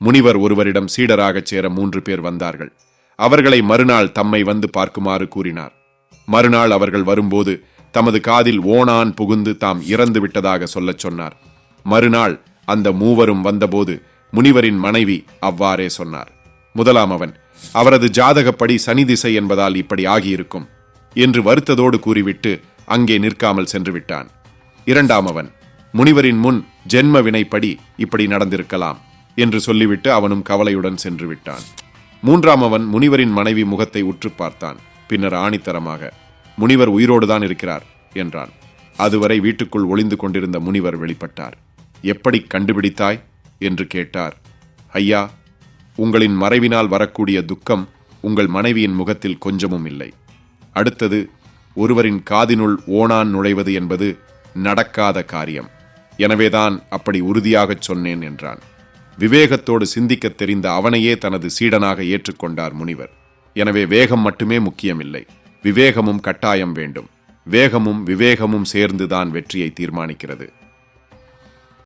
முனிவர் ஒருவரிடம் சீடராகச் சேர மூன்று பேர் வந்தார்கள். அவர்களை மறுநாள் தம்மை வந்து பார்க்குமாறு கூறினார். மறுநாள் அவர்கள் வரும்போது தமது காதில் ஓணான் புகுந்து தாம் இறந்து விட்டதாக சொல்லச் சொன்னார். மறுநாள் அந்த மூவரும் வந்தபோது முனிவரின் மனைவி அவ்வாறே சொன்னார். முதலாம் அவன் அவரது ஜாதகப்படி சனி திசை என்பதால் இப்படி ஆகியிருக்கும் என்று வருத்ததோடு கூறிவிட்டு அங்கே நிற்காமல் சென்று விட்டான். இரண்டாம் அவன் முனிவரின் முன் ஜென்ம வினைப்படி இப்படி நடந்திருக்கலாம். என்று சொல்லிவிட்டு அவனும் கவலையுடன் சென்று விட்டான். மூன்றாம் அவன் முனிவரின் மனைவி முகத்தை உற்று பார்த்தான். பின்னர் ஆணித்தரமாக முனிவர் உயிரோடுதான் இருக்கிறார் என்றான். அதுவரை வீட்டுக்குள் ஒளிந்து கொண்டிருந்த முனிவர் வெளிப்பட்டார். எப்படி கண்டுபிடித்தாய்? என்று கேட்டார். ஐயா உங்களின் மறைவினால் வரக்கூடிய துக்கம் உங்கள் மனைவியின் முகத்தில் கொஞ்சமும் இல்லை. அடுத்தது ஒருவரின் காதினுள் ஓணான் நுழைவது என்பது நடக்காத காரியம். எனவேதான் அப்படி உறுதியாகச் சொன்னேன் என்றான். விவேகத்தோடு சிந்திக்க தெரிந்த அவனையே தனது சீடனாக ஏற்றுக்கொண்டார் முனிவர். எனவே வேகம் மட்டுமே முக்கியமில்லை. விவேகமும் கட்டாயம் வேண்டும். வேகமும் விவேகமும் சேர்ந்துதான் வெற்றியை தீர்மானிக்கிறது.